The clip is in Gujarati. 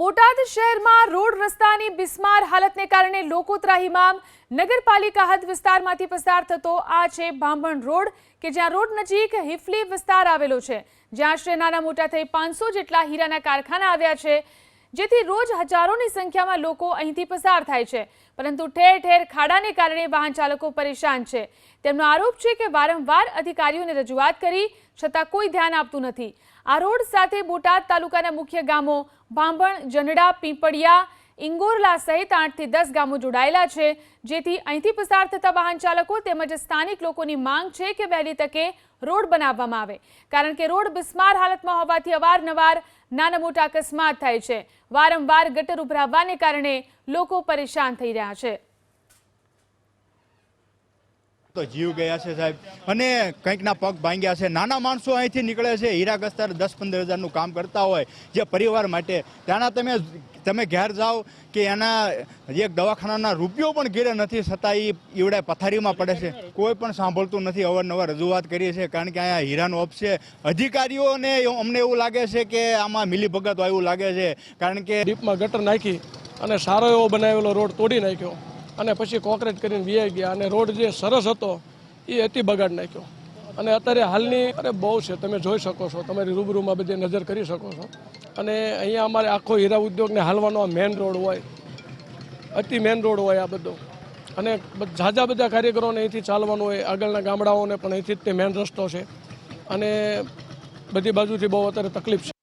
બોટાદ શહેરમાં રોડ રસ્તાની બિસ્માર હાલતને કારણે લોકો ત્રાહિમામ નગરપાલિકા હદ વિસ્તારમાંથી પસાર થતો આ છે બાંભણ રોડ, કે જ્યાં રોડ નજીક હિફલી વિસ્તાર આવેલો છે. જ્યાં આશરે નાના મોટા થઈ પાંચસો જેટલા હીરાના કારખાના આવ્યા છે. જેથી રોજ હજારોની સંખ્યામાં લોકો અહીંથી પસાર થાય છે. પરંતુ ઠેર ઠેર ખાડાને કારણે વાહન ચાલકો પરેશાન છે. તેમનો આરોપ છે કે વારંવાર અધિકારીઓને રજૂઆત કરી, છતાં કોઈ ધ્યાન આપતું નથી. આ રોડ સાથે બોટાદ તાલુકાના મુખ્ય ગામો ભાંભણ જનડા પીપળિયા ઇંગોરલા સહિત આઠથી દસ ગામો જોડાયેલા છે. જેથી અહીંથી પસાર થતા વાહન ચાલકો તેમજ સ્થાનિક લોકોની માંગ છે કે વહેલી તકે રોડ બનાવવામાં આવે. કારણ કે રોડ બિસ્માર હાલતમાં હોવાથી અવારનવાર નાના મોટા અકસ્માત થાય છે. વારંવાર ગટર ઉભરાવવાને કારણે લોકો પરેશાન થઈ રહ્યા છે. તો જીવ ગયા છે સાહેબ. અને કંઈકના પગ ભાંગ્યા છે. નાના માણસો અહીંથી નીકળે છે. હીરા ગસ્તાર દસ પંદર હજારનું કામ કરતા હોય જે પરિવાર માટે. ત્યાંના તમે તમે ઘેર જાઓ કે એના એક દવાખાનાના રૂપિયો પણ ઘેરે નથી, છતાં એ ઈવડે પથારીમાં પડે છે. કોઈ પણ સાંભળતું નથી. અવારનવાર રજૂઆત કરીએ છીએ કારણ કે અહીંયા હીરાનો અપ છે. અધિકારીઓને અમને એવું લાગે છે કે આમાં મિલીભગત એવું લાગે છે. કારણ કે ડીપમાં ગટર નાખી અને સારો એવો બનાવેલો રોડ તોડી નાખ્યો. અને પછી કોન્ક્રીટ કરીને વીઆઈ ગયા અને રોડ જે સરસ હતો, એ અતિ બગાડ નાખ્યો. અને અત્યારે હાલની, અરે બહુ છે, તમે જોઈ શકો છો, તમારી રૂબરૂમાં બધી નજર કરી શકો છો. અને અહીંયા અમારે આખો હીરા ઉદ્યોગને હાલવાનો આ મેન રોડ હોય, અતિ મેન રોડ હોય આ બધો. અને ઝાઝા બધા કાર્યકરોને અહીંથી ચાલવાનું હોય, આગળના ગામડાઓને પણ અહીંથી જ તે મેન રસ્તો છે. અને બધી બાજુથી બહુ અત્યારે તકલીફ છે.